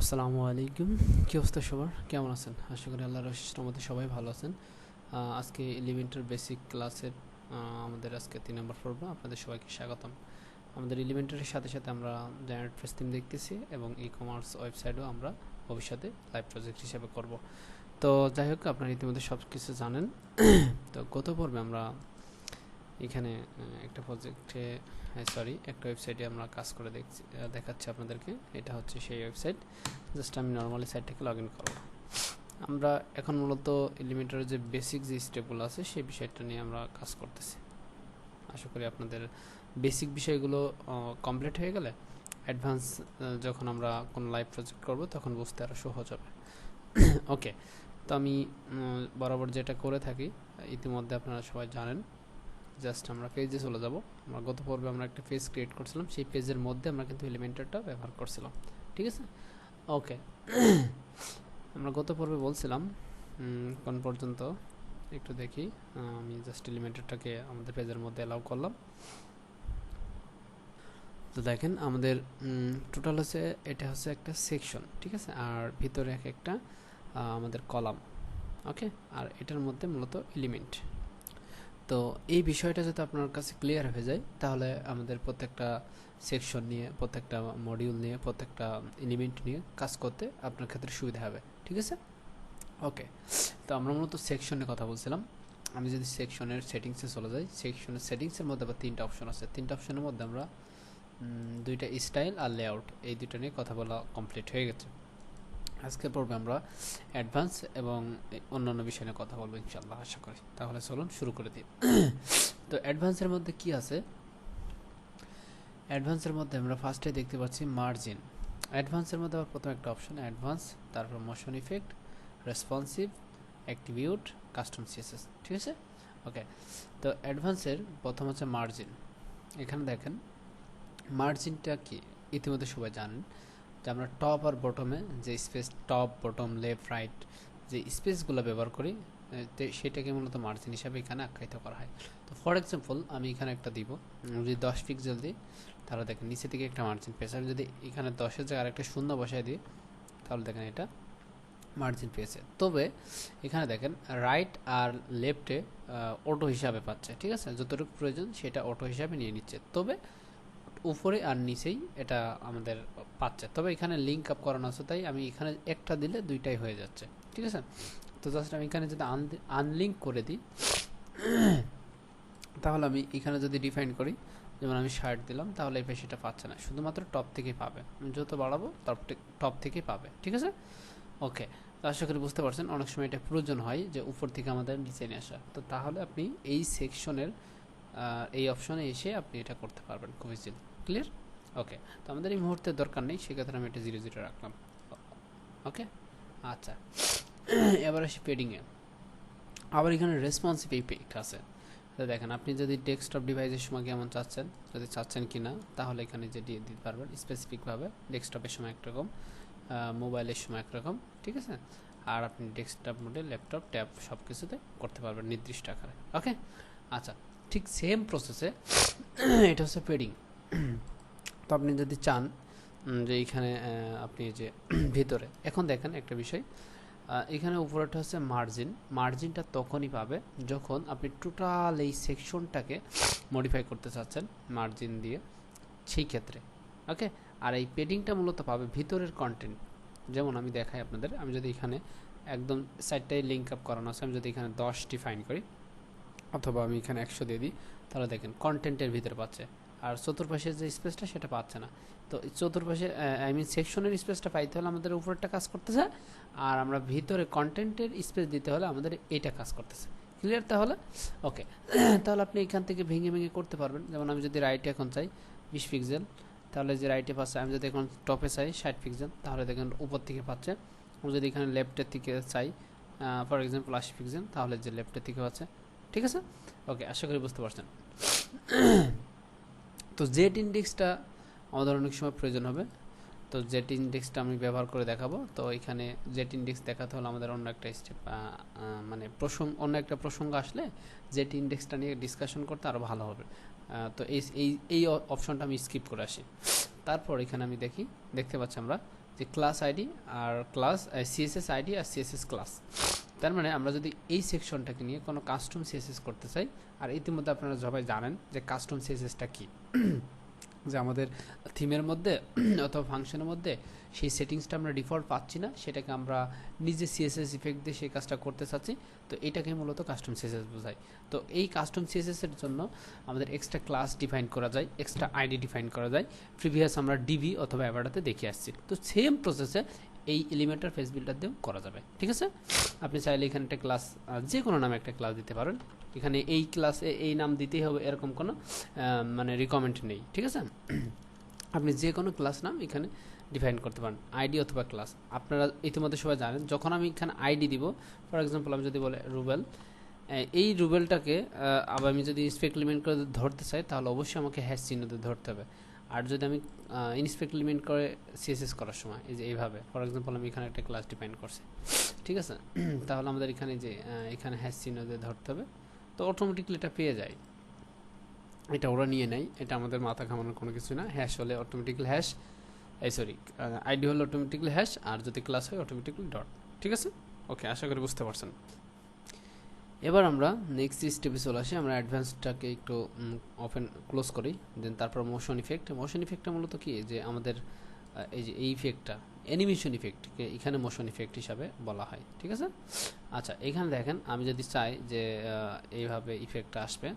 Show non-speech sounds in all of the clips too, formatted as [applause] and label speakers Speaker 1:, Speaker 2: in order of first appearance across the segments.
Speaker 1: আসসালামু আলাইকুম। কী অবস্থা সবার? কেমন আছেন? আশা করি আল্লাহর মধ্যে সবাই ভালো আছেন। আজকে এলিমেন্টের বেসিক ক্লাসের আমাদের আজকে তিন নম্বর পর্ব, আপনাদের সবাইকে স্বাগতম। আমাদের এলিমেন্টারের সাথে সাথে আমরা জেনারেট ফেস থিম দেখতেছি এবং ই কমার্স ওয়েবসাইটও আমরা ভবিষ্যতে লাইভ প্রজেক্ট হিসেবে করব। তো যাই হোক, আপনারা ইতিমধ্যে সব কিছু জানেন। তো গত পর্বে আমরা এখানে একটা প্রজেক্টে হ্যাঁ সরি একটা ওয়েবসাইটে আমরা কাজ করে দেখছি দেখাচ্ছি আপনাদেরকে। এটা হচ্ছে সেই ওয়েবসাইট জাস্ট আমি নর্মালি সাইটটাকে লগ ইন করব। আমরা এখন মূলত এলিমেন্টারের যে বেসিক যে স্টেপগুলো আছে, সেই বিষয়টা নিয়ে আমরা কাজ করতেছি। আশা করি আপনাদের বেসিক বিষয়গুলো কমপ্লিট হয়ে গেলে অ্যাডভান্স যখন আমরা কোনো লাইভ প্রজেক্ট করব, তখন বুঝতে আরও সহজ হবে। [coughs] ওকে তো আমি বরাবর যেটা করে থাকি, ইতিমধ্যে আপনারা সবাই জানেন জাস্ট আমরা পেজে চলে যাব। আমরা গত পর্বে আমরা একটা পেজ ক্রিয়েট করছিলাম। সেই পেজের মধ্যে আমরা কিন্তু এলিমেন্টারটা ব্যবহার করছিলাম। ঠিক আছে? ওকে [coughs] আমরা গত পর্বে বলছিলাম কোন পর্যন্ত একটু দেখি আমি জাস্ট এলিমেন্টারটাকে আমাদের পেজের মধ্যে অ্যালাউ করলাম। তো দেখেন, আমাদের টোটাল হচ্ছে, এটা হচ্ছে একটা সেকশন ঠিক আছে? আর ভিতরে এক একটা আমাদের কলাম ওকে আর এটার মধ্যে মূলত এলিমেন্ট তো এই বিষয়টা যদি আপনার কাছে ক্লিয়ার হয়ে যায়, তাহলে আমাদের প্রত্যেকটা সেকশন নিয়ে, প্রত্যেকটা মডিউল নিয়ে, প্রত্যেকটা এলিমেন্ট নিয়ে কাজ করতে আপনার ক্ষেত্রে সুবিধা হবে। ঠিক আছে? ওকে তো আমরা মূলত সেকশনের কথা বলছিলাম। আমি যদি সেকশনের সেটিংসে চলে যাই সেকশনের সেটিংসের মধ্যে আবার তিনটা অপশন আছে। তিনটা অপশনের মধ্যে আমরা দুইটা স্টাইল আর লেআউট এই দুইটা নিয়ে কথা বলা কমপ্লিট হয়ে গেছে। আজকে পর্বে আমরা অ্যাডভান্স এবং অন্যান্য বিষয় নিয়ে কথা বলব ইনশাল্লাহ আশা করি। তাহলে চলুন শুরু করে দিই। তো অ্যাডভান্সের মধ্যে কি আছে? অ্যাডভান্সের মধ্যে আমরা ফার্স্টে দেখতে পাচ্ছি মার্জিন অ্যাডভান্সের মধ্যে আবার প্রথম একটা অপশন অ্যাডভান্স তারপর motion effect responsive activate custom CSS ঠিক আছে? ওকে তো অ্যাডভান্সের প্রথম হচ্ছে মার্জিন এখানে দেখেন মার্জিনটা কি? ইতিমধ্যে সবাই জানেন। যে আমরা টপ আর বটমে যে space top bottom left right যে স্পেসগুলো ব্যবহার করি সেটাকে মূলত মার্জিন হিসাবে এখানে আখ্যায়িত করা হয়। তো ফর এক্সাম্পল আমি এখানে একটা দিব। যদি দশ পিক্সেল দিই, তাহলে দেখেন নিচে থেকে একটা মার্জিন পেয়েছে। আমি যদি এখানে দশের জায়গায় আরেকটা শূন্য বসায় দিই, তাহলে দেখেন এটা মার্জিন পেয়েছে। তবে এখানে দেখেন রাইট আর লেফটে অটো হিসাবে পাচ্ছে, ঠিক আছে? যতটুকু প্রয়োজন সেটা অটো হিসাবে নিয়ে নিচ্ছে। তবে উপরে আর নিচেই এটা আমাদের পাচ্ছে। তবে এখানে লিঙ্ক আপ করানো আছে, তাই আমি এখানে একটা দিলে দুইটাই হয়ে যাচ্ছে, ঠিক আছে? তো জাস্ট আমি এখানে যদি আনলিঙ্ক করে দিই, তাহলে আমি এখানে যদি ডিফাইন করি, যেমন আমি শার্ট দিলাম, তাহলে এই পেশিটা পাচ্ছে না, শুধুমাত্র টপ থেকেই পাবে। আমি যত বাড়াবো টপ টপ থেকেই পাবে, ঠিক আছে? ওকে তো আশা করি বুঝতে পারছেন, অনেক সময় এটা প্রয়োজন হয় যে উপর থেকে আমাদের নিচে নিয়ে আসা। তো তাহলে আপনি এই সেকশনের এই অপশনে এসে আপনি এটা করতে পারবেন খুব ইজিলি ক্লিয়ার ওকে তো আমাদের এই মুহূর্তে দরকার নেই, সেক্ষেত্রে আমি এটা জিরো জিরো রাখলাম। ওকে আচ্ছা। এবার আসি পেডিংয়ে আবার এখানে রেসপন্সিভ এই পেক আছে। তো দেখেন, আপনি যদি ডেস্কটপ ডিভাইসের সময় কেমন চাচ্ছেন, যদি চাচ্ছেন কি না তাহলে এখানে যে দিয়ে দিতে পারবেন স্পেসিফিকভাবে ডেস্কটপের সময় একরকম মোবাইলের সময় একরকম, ঠিক আছে? আর আপনি ডেস্কটপ মোডে ল্যাপটপ ট্যাব সব কিছুতে করতে পারবেন নির্দিষ্ট আকারে। ওকে আচ্ছা ঠিক সেম প্রসেসে এটা হচ্ছে পেডিং তো আপনি যদি চান যে এইখানে আপনি যে [clears throat] ভিতরে, এখন দেখেন একটা বিষয় এখানে উপরেটা হচ্ছে মার্জিন মার্জিনটা তখনই পাবে যখন আপনি টোটাল এই সেকশনটাকে মডিফাই করতে চাচ্ছেন মার্জিন দিয়ে, সেই ক্ষেত্রে ওকে আর এই পেডিংটা মূলত পাবে ভিতরের কন্টেন্ট যেমন আমি দেখাই আপনাদের, আমি যদি এখানে একদম সাইডটাই লিঙ্ক আপ করানো আছে, আমি যদি এখানে দশ ডিফাইন করি, অথবা আমি এখানে একশো দিয়ে দিই, তাহলে দেখেন কন্টেন্টের ভিতরে পাচ্ছে। আর চতুর্পাশের যে স্পেসটা সেটা পাচ্ছে না। তো চতুর্পাশে আই মিন সেকশনের স্পেসটা পাইতে হলে আমাদের উপরেরটা কাজ করতেছে আর আমরা ভিতরে কন্টেন্টের স্পেস দিতে হলে আমাদের এটা কাজ করতেছে। ক্লিয়ার তাহলে? ওকে [clears throat] তাহলে আপনি এখান থেকে ভেঙে ভেঙে করতে পারবেন। যেমন আমি যদি রাইটে এখন চাই বিশ পিক্সেল তাহলে যে রাইটে পাচ্ছে, আমি যদি এখন টপে চাই ষাট পিক্সেল তাহলে দেখেন উপর থেকে পাচ্ছে। আমি যদি এখানে লেফটের থেকে চাই ফর এক্সাম্পল আশি পিক্সেল তাহলে যে লেফটের থেকে পাচ্ছে। ঠিক আছে? ওকে আশা করি বুঝতে পারছেন। [clears throat] তো জেড ইন্ডেক্সটা আমাদের অনেক সময় প্রয়োজন হবে। তো জেট ইন্ডেক্সটা আমি ব্যবহার করে দেখাবো। তো এখানে জেট ইন্ডেক্স দেখাতে হলে আমাদের অন্য একটা স্টেপ মানে প্রসঙ্গ অন্য একটা প্রসঙ্গ আসলে জেট ইন্ডেক্সটা নিয়ে ডিসকাশন করতে আরও ভালো হবে। তো এই এই এই অপশনটা আমি স্কিপ করে আসি। তারপর এখানে আমি দেখি, দেখতে পাচ্ছি আমরা যে ক্লাস আইডি আর ক্লাস সিএসএস আইডি আর সিএসএস ক্লাস তার মানে আমরা যদি এই সেকশনটাকে নিয়ে কোনো কাস্টম সিএসএস করতে চাই, আর ইতিমধ্যে আপনারা সবাই জানেন যে কাস্টম সিএসএসটা কী। যে আমাদের থিমের মধ্যে অথবা ফাংশনের মধ্যে সেই সেটিংসটা আমরা ডিফল্ট পাচ্ছি না, সেটাকে আমরা নিজে সিএসএস ইফেক্ট দিয়ে সেই কাজটা করতে চাচ্ছি। তো এটাকে মূলত কাস্টম সিএসএস বোঝায়। তো এই কাস্টম সিএসএস এর জন্য আমাদের এক্সট্রা ক্লাস ডিফাইন করা যায় এক্সট্রা আইডি ডিফাইন করা যায়। প্রিভিয়াস আমরা ডিবি অথবা অ্যাভাডাতে দেখে আসছি। তো সেম প্রসেসে এই এলিমেন্টার ফেস বিল্ডার দিয়েও করা যাবে। ঠিক আছে? আপনি চাইলে এখানে একটা ক্লাস যে কোনো নামে একটা ক্লাস দিতে পারেন। এখানে এই ক্লাসে এই নাম দিতেই হবে, এরকম কোনো মানে রিকমেন্ড নেই, ঠিক আছে? [clears throat] আপনি যে কোনো ক্লাস নাম এখানে ডিফাইন করতে পারেন আইডি অথবা ক্লাস আপনারা ইতিমধ্যে সবাই জানেন, যখন আমি এখানে আইডি দিব ফর এক্সাম্পল আমি যদি বলে রুবেল এই রুবেলটাকে আবার আমি যদি ইন্সপেক্ট লিমিট করে ধরতে চাই, তাহলে অবশ্যই আমাকে হ্যাশ চিহ্ন দিয়ে ধরতে হবে। আর যদি আমি ইন্সপেক্ট লিমিট করে সিএসএস করার সময়, এই যে এইভাবে ফর এক্সাম্পল আমি এখানে একটা ক্লাস ডিফাইন করছি, ঠিক আছে? [clears throat] তাহলে আমাদের এখানে যে এখানে হ্যাশ চিহ্ন দিয়ে ধরতে হবে। তো অটোমেটিকলি এটা পেয়ে যায়। এটা ওরা নিয়ে নেয়, এটা আমাদের মাথা ঘামানোর কোনো কিছু না। হ্যাশ হলে অটোমেটিক্যালি হ্যাশ এই সরি আইডি হলে অটোমেটিক্যালি হ্যাশ আর যদি ক্লাস হয় অটোমেটিক্যালি ডট ঠিক আছে? ওকে আশা করি বুঝতে পারছেন। এবার আমরা নেক্সট স্টেপে চলে আসি, আমরা অ্যাডভান্সটাকে একটু ওপেন ক্লোজ করি দেন তারপর মোশন ইফেক্ট মোশন ইফেক্টটা মূলত কি? যে আমাদের এই যে এই ইফেক্টটা অ্যানিমেশন ইফেক্টকে এখানে মোশন ইফেক্ট হিসাবে বলা হয়, ঠিক আছে? আচ্ছা এখানে দেখেন, আমি যদি চাই যে এইভাবে ইফেক্টটা আসবে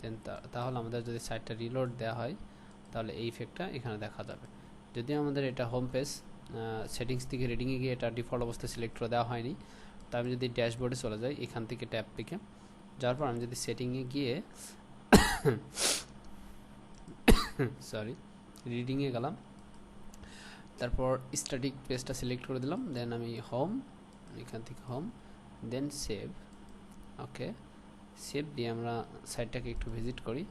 Speaker 1: দেন তাহলে আমাদের যদি সাইটটা রিলোড দেওয়া হয়, তাহলে এই ইফেক্টটা এখানে দেখা যাবে। যদি আমাদের এটা হোম পেজ সেটিংস থেকে রিডিংয়ে গিয়ে এটা ডিফল্ট অবস্থায় সিলেক্ট করে দেওয়া হয়নি, তা আমি যদি ড্যাশবোর্ডে চলে যাই, এখান থেকে ট্যাব থেকে যাওয়ার পর আমি যদি সেটিংয়ে গিয়ে [coughs] সরি রিডিংয়ে গেলাম তারপর স্ট্যাটিক পেজটা সিলেক্ট করে দিলাম দেন আমি হোম এখান থেকে home then save okay save দিয়ে আমরা সাইটটাকে একটু ভিজিট করি।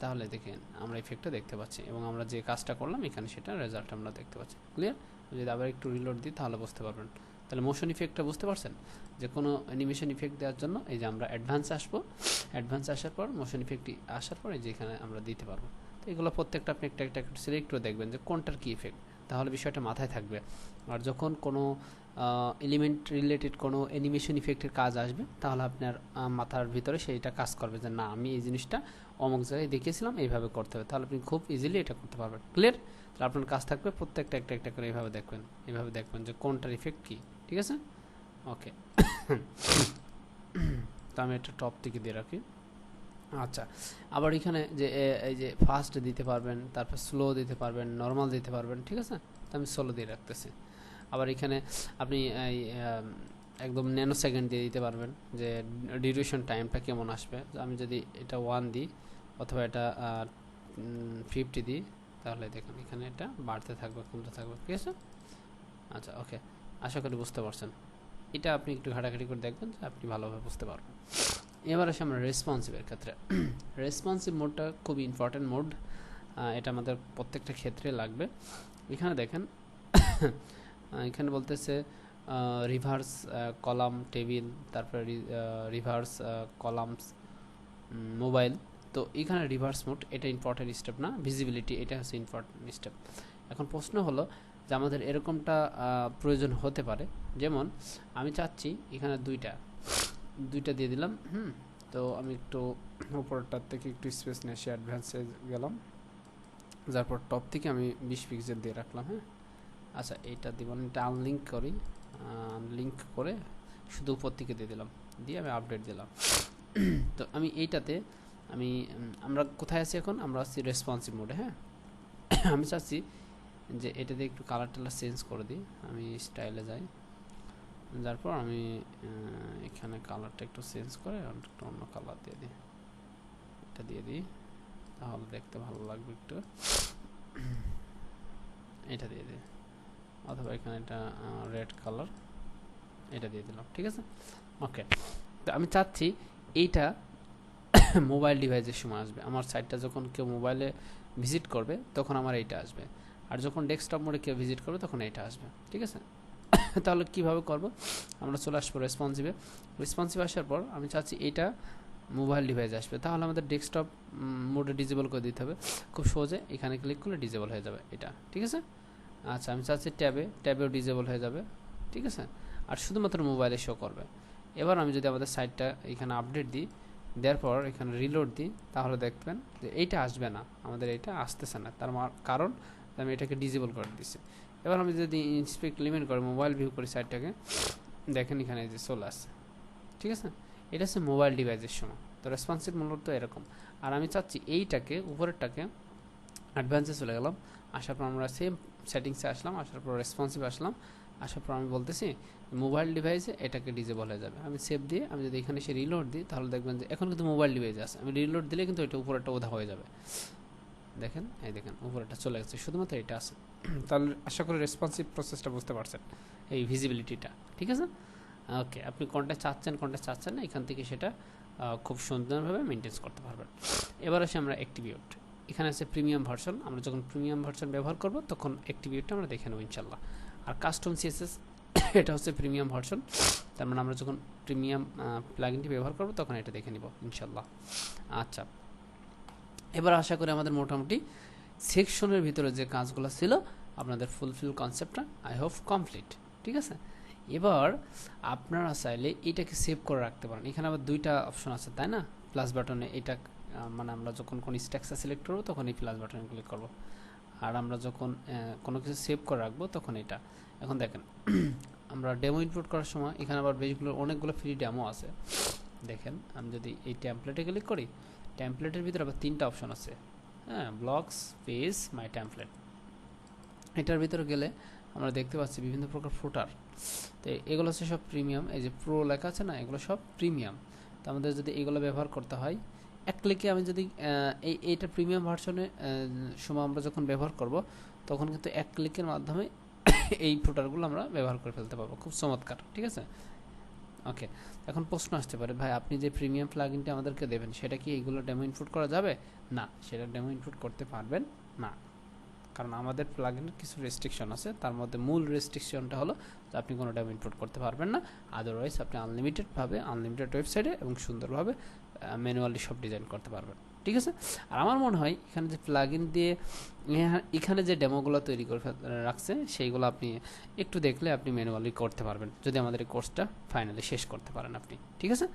Speaker 1: তাহলে দেখেন আমরা ইফেক্টটা দেখতে পাচ্ছি এবং আমরা যে কাজটা করলাম, এখানে সেটা রেজাল্ট আমরা দেখতে পাচ্ছি। ক্লিয়ার যদি আবার একটু রিলোড দিই, তাহলে বুঝতে পারবেন। তাহলে মোশন ইফেক্টটা বুঝতে পারছেন? যে কোনো অ্যানিমেশন ইফেক্ট দেওয়ার জন্য এই যে আমরা অ্যাডভান্স আসব অ্যাডভান্স আসার পর মোশন ইফেক্টটি আসার পর এই যে এখানে আমরা দিতে পারব। এগুলো প্রত্যেকটা আপনি একটা একটা সিলেক্ট করে দেখবেন যে কোনটার কী ইফেক্ট তাহলে বিষয়টা মাথায় থাকবে। আর যখন কোনো এলিমেন্ট রিলেটেড কোনো অ্যানিমেশন ইফেক্টের কাজ আসবে, তাহলে আপনার মাথার ভিতরে সেইটা কাজ করবে যে না, আমি এই জিনিসটা অমুক জায়গায় দেখিয়েছিলাম, এইভাবে করতে হবে। তাহলে আপনি খুব ইজিলি এটা করতে পারবেন। ক্লিয়ার তাহলে আপনার কাজ থাকবে প্রত্যেকটা একটা একটা করে এইভাবে দেখবেন। এইভাবে দেখবেন যে কোনটার ইফেক্ট কী। ঠিক আছে? ওকে [coughs] [coughs] তো আমি একটা টপ থেকে দিয়ে রাখি। আচ্ছা। আবার এখানে যে এই যে ফাস্ট দিতে পারবেন, তারপর স্লো দিতে পারবেন নর্মাল দিতে পারবেন, ঠিক আছে? তো আমি স্লো দিয়ে রাখতেছি। আবার এখানে আপনি, এই একদম ন্যানো সেকেন্ড দিয়ে দিতে পারবেন যে ডিউরেশন টাইমটা কেমন আসবে। আমি যদি এটা ওয়ান দিই অথবা এটা ফিফটি দিই, তাহলে দেখুন এখানে এটা বাড়তে থাকবে, কমতে থাকবে, ঠিক আছে? আচ্ছা ওকে আশা করি বুঝতে পারছেন। এটা আপনি একটু ঘাটাঘাটি করে দেখবেন আপনি ভালোভাবে বুঝতে পারবেন। এবার আসে আমরা রেসপন্সিভের ক্ষেত্রে। রেসপন্সিভ মোডটা খুব ইম্পর্ট্যান্ট মোড এটা আমাদের প্রত্যেকটা ক্ষেত্রে লাগবে। এখানে দেখেন [coughs] এখানে বলতেছে রিভার্স কলাম টেবিল তারপরে রিভার্স কলামস মোবাইল তো এখানে রিভার্স মোড এটা ইম্পর্টেন্ট স্টেপ না ভিজিবিলিটি এটা হচ্ছে ইম্পর্টেন্ট স্টেপ এখন প্রশ্ন হলো যে আমাদের এরকমটা প্রয়োজন হতে পারে। যেমন, আমি চাচ্ছি এখানে দুইটা দুইটা দিয়ে দিলাম, হুম। তো আমি একটু উপরটার থেকে একটু স্পেস নিয়ে সে অ্যাডভান্সে গেলাম। যার পর টপ থেকে আমি বিশ পিক্সেল দিয়ে রাখলাম হ্যাঁ। আচ্ছা এইটা দিব এটা আনলিঙ্ক করি লিঙ্ক করে শুধু উপর থেকে দিয়ে দিলাম, দিয়ে আমি আপডেট দিলাম। তো আমি এইটাতে আমি আমরা কোথায় আছি এখন? আমরা আছি রেসপন্সিভ মোডে হ্যাঁ। আমি চাচ্ছি যে এটাতে একটু কালার টালার চেঞ্জ করে দিই, আমি স্টাইলে যাই। যার পর আমি এখানে কালারটা একটু চেঞ্জ করে একটু অন্য কালার দিয়ে দিই। এটা দিয়ে দিই, তাহলে দেখতে ভালো লাগবে একটু। এটা দিয়ে দিই। অথবা এখানে এটা রেড কালার এটা দিয়ে দিলাম, ঠিক আছে? ওকে তো আমি চাচ্ছি এইটা [coughs] মোবাইল ডিভাইসের সময় আসবে। আমার সাইটটা যখন কেউ মোবাইলে ভিজিট করবে, তখন আমার এইটা আসবে। আর যখন ডেস্কটপ মোডে কেউ ভিজিট করবে, তখন এইটা আসবে, ঠিক আছে? তাহলে কীভাবে করব? আমরা চলে আসব রেসপন্সিভে রেসপন্সিভ আসার পর আমি চাচ্ছি এটা মোবাইল ডিভাইস আসবে। তাহলে আমাদের ডেস্কটপ মোডে ডিজেবল করে দিতে হবে। খুব সহজে এখানে ক্লিক করলে ডিজেবল হয়ে যাবে এটা। ঠিক আছে? আচ্ছা আমি চাচ্ছি ট্যাবে, ট্যাবেও ডিজেবল হয়ে যাবে। ঠিক আছে? আর শুধুমাত্র মোবাইলে শো করবে। এবার আমি যদি আমাদের সাইটটা এখানে আপডেট দিই, দেওয়ার পর এখানে রিলোড দিই, তাহলে দেখবেন যে এইটা আসবে না। আমাদের এইটা আসতেছে না। তার কারণ আমি এটাকে ডিজেবল করে দিচ্ছি এবার আমি যদি ইন্সপেক্ট লিমিট করে মোবাইল ভিউ করি সাইটটাকে দেখেন এখানে যে চলে আসছে ঠিক আছে? এটা হচ্ছে মোবাইল ডিভাইসের সময় তো রেসপন্সিভ মূলত এরকম। আর আমি চাচ্ছি এইটাকে, উপরেরটাকে অ্যাডভান্সে চলে গেলাম। আসার পর আমরা সেম সেটিংসে আসলাম, আসার পর রেসপন্সিভ আসলাম। আসার পর আমি বলতেছি মোবাইল ডিভাইসে এটাকে ডিজেবল হয়ে যাবে। আমি সেভ দিয়ে, আমি যদি এখানে সে রিলোড দিই, তাহলে দেখবেন যে এখন কিন্তু মোবাইল ডিভাইসে আছে। আমি রিলোড দিলে কিন্তু এটা উপরেরটা ওধা হয়ে যাবে। দেখেন, এই দেখেন, উপরেরটা চলে গেছে, শুধুমাত্র এটা আছে। [clears throat] তাহলে আশা করি রেসপন্সিভ প্রসেসটা বুঝতে পারছেন, এই ভিজিবিলিটিটা ঠিক আছে? ওকে আপনি কোনটা চাচ্ছেন কোনটা চাচ্ছেন না, এখান থেকে সেটা খুব সুন্দরভাবে মেনটেন্স করতে পারবেন। এবার আসে আমরা অ্যাক্টিভিউট এখানে আছে প্রিমিয়াম ভার্সন আমরা যখন প্রিমিয়াম ভার্সন ব্যবহার করব, তখন অ্যাক্টিভিউটটা আমরা দেখে নেব ইনশাল্লাহ আর কাস্টম সিএসএস [clears throat] এটা হচ্ছে প্রিমিয়াম ভার্সন তার মানে আমরা যখন প্রিমিয়াম প্লাগিনটি ব্যবহার করব, তখন এটা দেখে নিব ইনশাল্লাহ আচ্ছা এবার আশা করি আমাদের মোটামুটি সেকশনের ভিতরে যে কাজগুলো ছিল, আপনাদের ফুলফিল কনসেপ্টটা আই হোপ কমপ্লিট ঠিক আছে? এবার আপনারা চাইলে এটাকে সেভ করে রাখতে পারেন। এখানে আবার দুইটা অপশন আছে, তাই না? প্লাস বাটনে এটা মানে আমরা যখন কোনো স্ট্যাক্সা সিলেক্ট করব, তখন এই প্লাস বাটনে ক্লিক করব। আর আমরা যখন কোনো কিছু সেভ করে রাখব, তখন এটা। এখন দেখেন, [clears throat] আমরা ডেমো ইনপুট করার সময়, এখানে আবার বেশগুলো, অনেকগুলো ফ্রি ডেমো আছে। দেখেন, আমি যদি এই টেমপ্লেটে ক্লিক করি টেমপ্লেটের ভিতরে আবার তিনটা অপশন আছে। হ্যাঁ ব্লগস পেজ মাই টেমপ্লেট এটার ভিতরে গেলে আমরা দেখতে পাচ্ছি বিভিন্ন প্রকার ফুটার তো এগুলো হচ্ছে সব প্রিমিয়াম এই যে প্রো লেখা আছে না, এগুলো সব প্রিমিয়াম তো আমাদের যদি এগুলো ব্যবহার করতে হয়, এক ক্লিকে আমি যদি এই, এইটা প্রিমিয়াম ভার্সনে সময় আমরা যখন ব্যবহার করব, তখন কিন্তু এক ক্লিকের মাধ্যমে [coughs] এই ফুটারগুলো আমরা ব্যবহার করে ফেলতে পারব। খুব চমৎকার, ঠিক আছে? ওকে, এখন প্রশ্ন আসতে পারে, ভাই আপনি যে প্রিমিয়াম প্লাগইনটা আমাদেরকে দেবেন, সেটা কি এইগুলো ডেমো ইনপুট করা যাবে? না, সেটা ডেমো ইনপুট করতে পারবেন না। কারণ আমাদের প্লাগইনের কিছু রেস্ট্রিকশন আছে, তার মধ্যে মূল রেস্ট্রিকশনটা হলো আপনি কোনো ডেমো ইনপুট করতে পারবেন না আদারওয়াইজ আপনি আনলিমিটেডভাবে আনলিমিটেড ওয়েবসাইটে এবং সুন্দরভাবে ম্যানুয়ালি সব ডিজাইন করতে পারবেন। ঠিক আছে? আর আমার মনে হয় এখানে যে প্লাগইন দিয়ে এখানে যে ডেমোগুলো তৈরি করে রাখছে, সেইগুলো আপনি একটু দেখলে আপনি ম্যানুয়ালি করতে পারবেন। যদি আমাদের এই কোর্সটা ফাইনালি শেষ করতে পারেন আপনি, ঠিক আছে?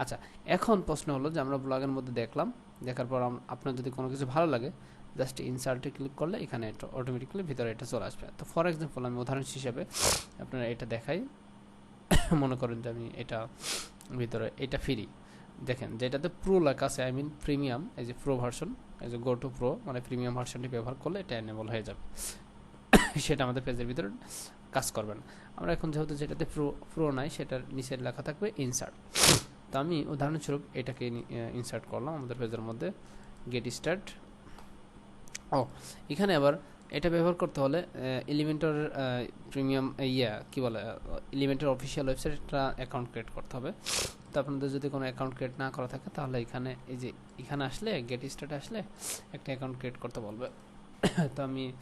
Speaker 1: আচ্ছা এখন প্রশ্ন হলো যে আমরা ব্লগের মধ্যে দেখলাম, দেখার পর আপনার যদি কোনো কিছু ভালো লাগে জাস্ট ইনসার্টে ক্লিক করলে এখানে এটা অটোমেটিক্যালি ভিতরে এটা চলে আসবে। তো ফর এক্সাম্পল আমি উদাহরণ হিসেবে আপনারা এটা দেখাই, [coughs] মনে করেন যে আমি এটা ভিতরে, এটা ফ্রি দেখেন, যেটাতে প্রো লেখা আছে আই মিন প্রিমিয়াম এই যে প্রো ভার্সন এই যে গো টু প্রো মানে প্রিমিয়াম ভার্সনটি ব্যবহার করলে এটা এনেবল হয়ে যাবে। সেটা আমাদের পেজের ভিতরে কাজ করবে না। আমরা এখন যেহেতু যেটাতে প্রো প্রো নাই, সেটার নিচে লেখা থাকবে ইনসার্ট তো আমি উদাহরণস্বরূপ এটাকে ইনসার্ট করলাম আমাদের পেজের মধ্যে গেট স্টার্ট ও, এখানে আবার এটা ব্যবহার করতে হলে এলিমেন্টর প্রিমিয়াম ইয়া, কি বলে এলিমেন্টের অফিসিয়াল ওয়েবসাইট একটা অ্যাকাউন্ট ক্রিয়েট করতে হবে। তো আপনাদের যদি কোনো অ্যাকাউন্ট ক্রিয়েট না করা থাকে, তাহলে এখানে এই যে এখানে আসলে গেট স্টার্টে আসলে একটা অ্যাকাউন্ট ক্রিয়েট করতে বলবে। [coughs] তো আমি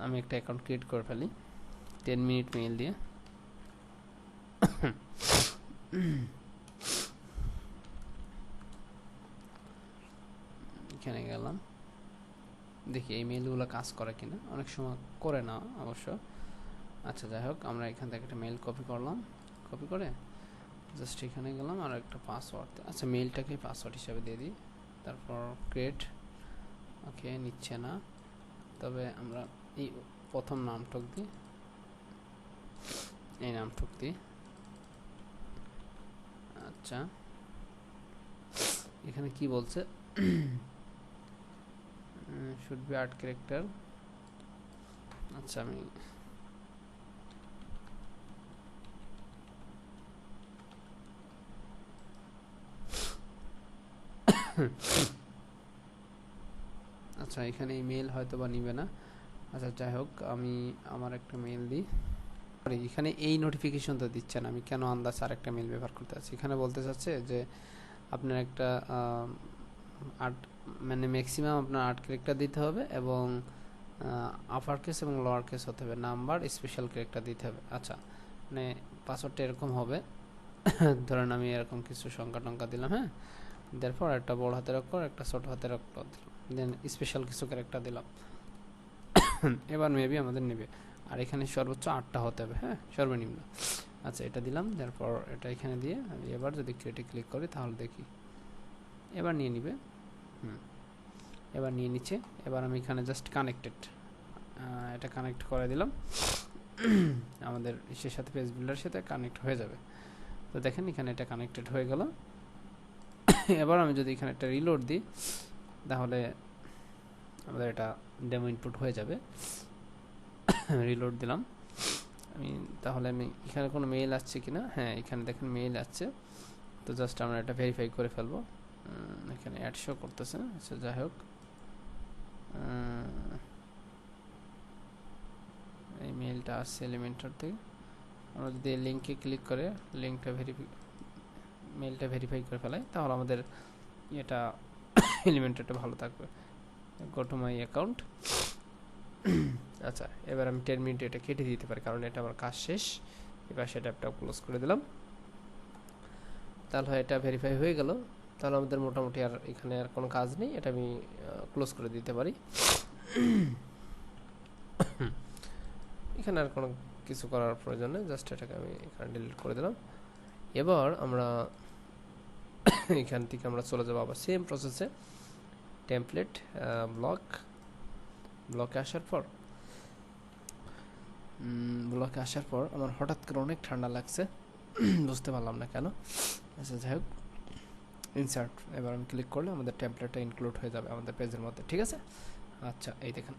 Speaker 1: আমি একটা অ্যাকাউন্ট ক্রিয়েট করে ফেলি। টেন মিনিট মেইল দিয়ে। [coughs] এখানে গেলাম। দেখি এই মেইলগুলো কাজ করে কিনা। অনেক সময় করে না, অবশ্য। আচ্ছা যাই হোক, আমরা এখান থেকে একটা মেইল কপি করলাম। কপি করে জাস্ট এখানে গেলাম, আর একটা পাসওয়ার্ড আচ্ছা মেইলটাকে পাসওয়ার্ড হিসাবে দিয়ে দিই। তারপর ক্রিয়েট ওকে, নিচ্ছে না। তবে আমরা এই প্রথম নামটক দিই। এই নামটক দিই। আচ্ছা। এখানে কি বলছে? শুড বি আর্ট ক্যারেক্টার আচ্ছা আমি [coughs] আচ্ছা এখানে ইমেল হয়তো বা নিবে না। আচ্ছা যাই হোক, আমি আমার একটা মেল দিই। এখানে এই নোটিফিকেশন তো দিচ্ছে না আমি, কেন আন্দাজ আর একটা মেল ব্যবহার করতে আছি এখানে বলতে চাচ্ছে যে, আপনার একটা আর্ট মানে ম্যাক্সিমাম আপনার আর্ট ক্যারেক্টার দিতে হবে এবং আপার কেস এবং লোয়ার কেস হতে হবে। নাম্বার স্পেশাল ক্যারেক্টার দিতে হবে। আচ্ছা মানে পাসওয়ার্ডটা এরকম হবে। [coughs] ধরেন আমি এরকম কিছু সংখ্যা টঙ্কা দিলাম হ্যাঁ? তারপর একটা বড় হাতের অক্ষর, একটা ছোট হাতের অক্ষর। দিলাম দেন স্পেশাল কিছু ক্যারেক্টার দিলাম। এবার মেবি আমাদের নেবে। আর এখানে সর্বোচ্চ আটটা হতে হবে হ্যাঁ? সর্বনিম্ন। আচ্ছা এটা দিলাম। তারপর এটা এখানে দিয়ে আমি এবার যদি ক্রিয়েটে ক্লিক করি, তাহলে দেখি। এবার নিয়ে নিবে। হুম। এবার নিয়ে নিচ্ছে। এবার আমি এখানে জাস্ট কানেক্টেড এটা কানেক্ট করে দিলাম। [coughs] আমাদের ইসের সাথে পেজ বিল্ডারের সাথে কানেক্ট হয়ে যাবে। তো দেখেন, এখানে এটা কানেক্টেড হয়ে গেল। এবার আমি যদি এখানে একটা রিলোড দিই, তাহলে আমাদের এটা ডেমো ইনপুট হয়ে যাবে। রিলোড দিলাম। আমি, তাহলে আমি এখানে কোনো মেইল আসছে কিনা? হ্যাঁ এখানে দেখেন মেইল আসছে। তো জাস্ট আমরা এটা ভেরিফাই করে ফেলব। এখানে অ্যাড শো করতেছে। আচ্ছা যাই হোক। এই মেইলটা আসছে এলিমেন্টার থেকে। আমরা যদি লিঙ্কে ক্লিক করে লিঙ্কটা ভেরিফাই মেইলটা ভেরিফাই করে ফেলাই, তাহলে আমাদের এটা এলিমেন্টারটা [coughs] ভালো থাকবে। গো টু মাই অ্যাকাউন্ট আচ্ছা এবার আমি টেন মিনিট এটা কেটে দিতে পারি, কারণ এটা আমার কাজ শেষ। এবার সেটা একটা ক্লোজ করে দিলাম। তাহলে এটা ভেরিফাই হয়ে গেল। তাহলে আমাদের মোটামুটি আর এখানে আর কোনো কাজ নেই, এটা আমি ক্লোজ করে দিতে পারি। [coughs] এখানে আর কোনো কিছু করার প্রয়োজন নেই জাস্ট এটাকে আমি এখানে ডিলিট করে দিলাম। এবার আমরা এখান থেকে আমরা চলে যাব আবার সেম প্রসেসে টেমপ্লেট ব্লক ব্লকে আসার পর। ব্লকে আসার পর আমার হঠাৎ করে অনেক ঠান্ডা লাগছে। [clears throat] বুঝতে পারলাম না কেন। আচ্ছা যাই হোক। ইনসার্ট এবার আমি ক্লিক করলে আমাদের টেমপ্লেটটা ইনক্লুড হয়ে যাবে আমাদের পেজের মধ্যে, ঠিক আছে? আচ্ছা এই দেখেন।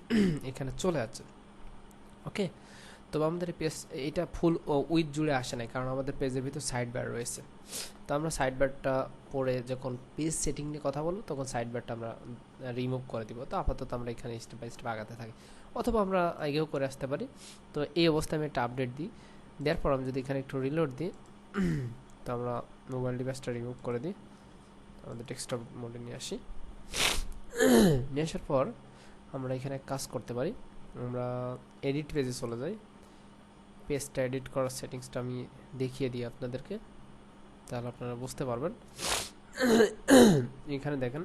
Speaker 1: [clears throat] এখানে চলে যাচ্ছে। ওকে তবে আমাদের পেজ এটা ফুল উইথ জুড়ে আসে নাই, কারণ আমাদের পেজের ভিতর সাইড বার রয়েছে। তো আমরা সাইড বারটা পরে যখন পেজ সেটিং নিয়ে কথা বলব, তখন সাইড বারটা আমরা রিমুভ করে দিব। তো আপাতত আমরা এখানে স্টেপ বাই স্টেপ আগাতে থাকি। অথবা আমরা আগেও করে আসতে পারি। তো এই অবস্থায় আমি একটা আপডেট দিই। দেওয়ার পর আমি যদি এখানে একটু রিলোড দিই, তো আমরা মোবাইল ডিভাইসটা রিমুভ করে দিই। আমাদের ডেস্কটপ মোডে নিয়ে আসি। নিয়ে আসার পর আমরা এখানে কাজ করতে পারি। আমরা এডিট পেজে চলে যাই। পেজটা এডিট করার সেটিংসটা আমি দেখিয়ে দিই আপনাদেরকে, তাহলে আপনারা বুঝতে পারবেন। এখানে দেখেন,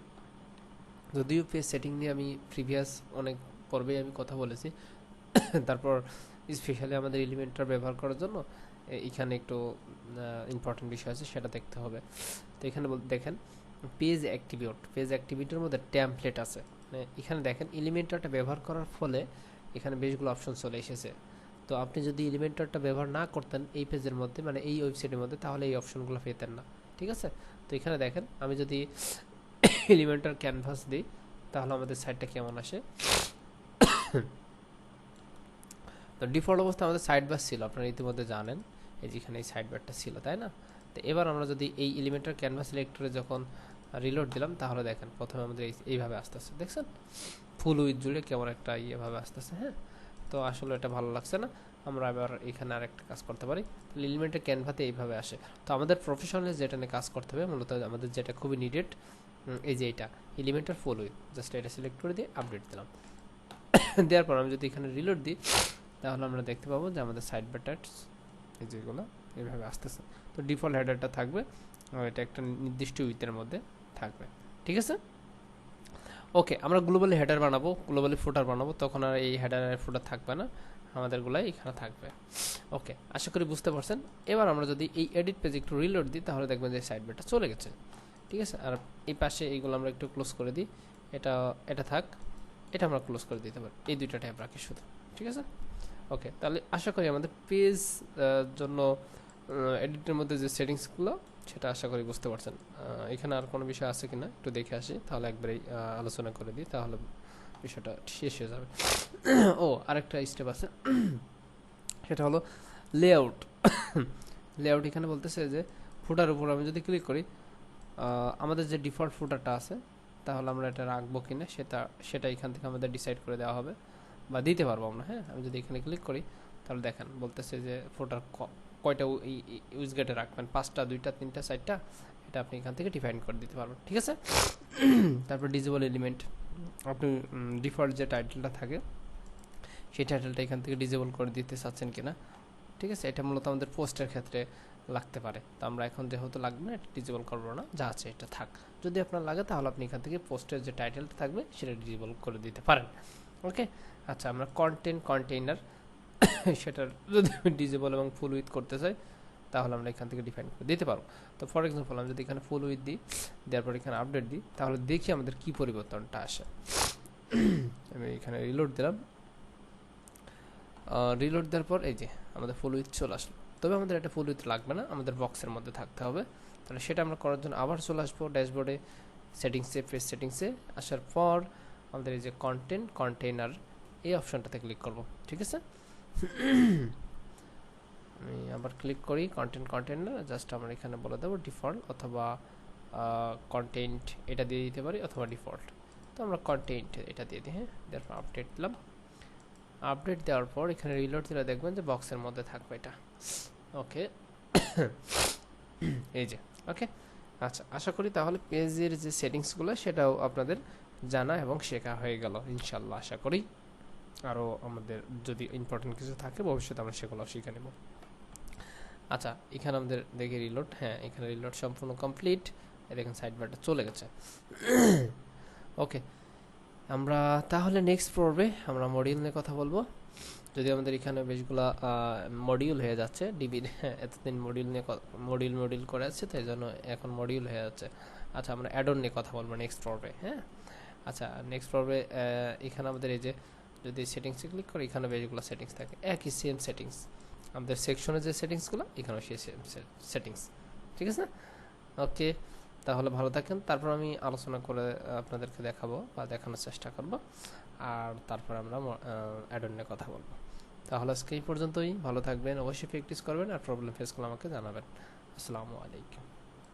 Speaker 1: যদিও পেজ সেটিং নিয়ে আমি প্রিভিয়াস অনেক পর্বে আমি কথা বলেছি, তারপর স্পেশালি আমাদের এলিমেন্টার ব্যবহার করার জন্য এখানে একটু ইম্পর্টেন্ট বিষয় আছে, সেটা দেখতে হবে। তো এখানে দেখেন পেজ অ্যাক্টিভিউট পেজ অ্যাক্টিভিটির মধ্যে ট্যাম্পলেট আছে। মানে এখানে দেখেন এলিমেন্টারটা ব্যবহার করার ফলে এখানে বেশগুলো অপশন চলে এসেছে। তো আপনি যদি এলিমেন্টারটা ব্যবহার না করতেন এই পেজের মধ্যে মানে এই ওয়েবসাইটের মধ্যে, তাহলে এই অপশনগুলো পেতেন না। ঠিক আছে? তো এখানে দেখেন, আমি যদি এলিমেন্টার ক্যানভাস দিই, তাহলে আমাদের সাইটটা কেমন আসে? তো ডিফল্ট অবস্থা আমাদের সাইড বার ছিল, আপনারা ইতিমধ্যে জানেন, এই যেখানে এই সাইড বারটা ছিল, তাই না? তো এবার আমরা যদি এই এলিমেন্টার ক্যানভাস সিলেক্টরে যখন রিলোড দিলাম, তাহলে দেখেন, প্রথমে আমাদের এইভাবে আসতেছে, দেখছেন? ফুল উইথ জুড়ে কেমন একটা ইয়েভাবে আসতেছে হ্যাঁ? তো আসলে এটা ভালো লাগছে না। আমরা এবার এখানে আরেকটা কাজ করতে পারি। এলিমেন্টের ক্যানভাতে এইভাবে আসে। তো আমাদের প্রফেশনাল যেটা নিয়ে কাজ করতে হবে, মূলত আমাদের যেটা খুবই নিডেড এই যে এটা এলিমেন্টার ফুল উইথ জাস্ট এটা সিলেক্ট করে দিয়ে আপডেট দিলাম। [coughs] দেওয়ার পর আমি যদি এখানে রিলোড দিই, তাহলে আমরা দেখতে পাবো যে আমাদের সাইড বাটার্স এই যেগুলো এইভাবে আসতেছে। তো ডিফল্ট হেডারটা থাকবে এটা একটা নির্দিষ্ট উইথের মধ্যে থাকবে। ঠিক আছে? ওকে আমরা গ্লোবালি হেডার বানাবো গ্লোবালি ফুটার বানাবো, তখন আর এই হেডারের ফুটার থাকবে না আমাদেরগুলাই এখানে থাকবে। ওকে আশা করি বুঝতে পারছেন। এবার আমরা যদি এই এডিট পেজে একটু রিলোড দিই, তাহলে দেখবেন যে সাইড বেটা চলে গেছে। ঠিক আছে? আর এই পাশে এইগুলো আমরা একটু ক্লোজ করে দিই। এটা এটা থাক, এটা আমরা ক্লোজ করে দিতে পারি। এই দুইটা ট্যাব রাখি শুধু। ঠিক আছে? ওকে তাহলে আশা করি আমাদের পেজ জন্য এডিটের মধ্যে যে সেটিংসগুলো সেটা আশা করি বুঝতে পারছেন। এখানে আর কোনো বিষয় আছে কিনা একটু দেখে আসি, তাহলে একবারেই আলোচনা করে দিই, তাহলে বিষয়টা শেষ হয়ে যাবে। [coughs] ও, আরেকটা স্টেপ আছে। [coughs] সেটা হলো লেআউট লেআউট [coughs] এখানে বলতেছে যে ফুটার উপর আমি যদি ক্লিক করি আমাদের যে ডিফল্ট ফুটারটা আছে, তাহলে আমরা এটা রাখব কিনা সেটা সেটা এখান থেকে আমাদের ডিসাইড করে দেওয়া হবে। বা দিতে পারব আমরা হ্যাঁ? আমি যদি এখানে ক্লিক করি, তাহলে দেখেন বলতেছে যে ফুটার কয়টা ইউজ গেটে রাখবেন? পাঁচটা, দুইটা, তিনটা, চারটা, এটা আপনি এখান থেকে ডিফাইন করে দিতে পারবেন, ঠিক আছে? [coughs] তারপর ডিজেবল এলিমেন্ট আপনি ডিফল্ট যে টাইটেলটা থাকে, সেই টাইটেলটা এখান থেকে ডিজেবল করে দিতে চাচ্ছেন কিনা, ঠিক আছে? এটা মূলত আমাদের পোস্টের ক্ষেত্রে লাগতে পারে। তো আমরা এখন যেহেতু লাগবে না, এটা ডিজেবল করব না, যা আছে এটা থাক। যদি আপনার লাগে, তাহলে আপনি এখান থেকে পোস্টের যে টাইটেলটা থাকবে, সেটা ডিজেবল করে দিতে পারেন। ওকে আচ্ছা আমরা কন্টেন্ট কন্টেইনার [coughs] সেটার যদি আমি ডিজেবল এবং ফুল উইথ করতে চাই, তাহলে আমরা এখান থেকে ডিফাইন করে দিতে পারব। তো ফর এক্সাম্পল আমি যদি এখানে ফুল উইথ দিই, দেওয়ার পর এখানে আপডেট দিই, তাহলে দেখি আমাদের কি পরিবর্তনটা আসে। [coughs] আমি এখানে রিলোড দিলাম। রিলোড দেওয়ার পর এই যে আমাদের ফুল উইথ চলে আসলো। তবে আমাদের একটা ফুল উইথ লাগবে না, আমাদের বক্সের মধ্যে থাকতে হবে। তাহলে সেটা আমরা করার জন্য আবার চলে আসব ড্যাশবোর্ডে সেটিংসে ফেস সেটিংসে আসার পর আমাদের এই যে কন্টেন্ট কন্টেইনার এই অপশনটাতে ক্লিক করব। ঠিক আছে? আমি আবার ক্লিক করি কন্টেন্ট কন্টেন্ট না জাস্ট আমরা এখানে বলে দেবো ডিফল্ট অথবা কন্টেন্ট এটা দিয়ে দিতে পারি অথবা ডিফল্ট তো আমরা কন্টেন্ট এটা দিয়ে দিই হ্যাঁ? তারপর আপডেট দিলাম। আপডেট দেওয়ার পর এখানে রিলোড দিলে দেখবেন যে বক্সের মধ্যে থাকবে এটা। ওকে [coughs] এই যে ওকে আচ্ছা আশা করি তাহলে পেজের যে সেটিংসগুলো সেটাও আপনাদের জানা এবং শেখা হয়ে গেল, ইনশাল্লাহ, আশা করি। আরও আমাদের যদি ইম্পর্টেন্ট কিছু থাকে, ভবিষ্যতে আমরা সেগুলো শিখে নেব। আচ্ছা এখানে আমাদের দেখি রিলোড হ্যাঁ এখানে রিলোড সম্পূর্ণ কমপ্লিট দেখেন সাইড বারটা চলে গেছে। ওকে আমরা তাহলে নেক্সট পর্বে আমরা মডিউল নিয়ে কথা বলব। যদি আমাদের এখানে বেশগুলা মডিউল হয়ে যাচ্ছে ডিবির এতদিন মডিউল নিয়ে মডিউল মডিউল করে আছে তাই জন্য এখন মডিউল হয়ে যাচ্ছে। আচ্ছা আমরা অ্যাডন নিয়ে কথা বলব নেক্সট পর্বে হ্যাঁ? আচ্ছা নেক্সট পর্বে এখানে আমাদের এই যে যদি সেটিংসে ক্লিক করি, এখানে বেশগুলো সেটিংস থাকে। একই সেম সেটিংস আমাদের সেকশনের যে সেটিংসগুলো এখানেও সেই সেম সেটিংস ঠিক আছে? ওকে তাহলে ভালো থাকেন। তারপর আমি আলোচনা করে আপনাদেরকে দেখাবো বা দেখানোর চেষ্টা করব। আর তারপর আমরা অ্যাডন কথা বলব। তাহলে আজকে এই পর্যন্তই। ভালো থাকবেন, অবশ্যই প্র্যাকটিস করবেন। আর প্রবলেম ফেস করলে আমাকে জানাবেন। আসসালামু আলাইকুম।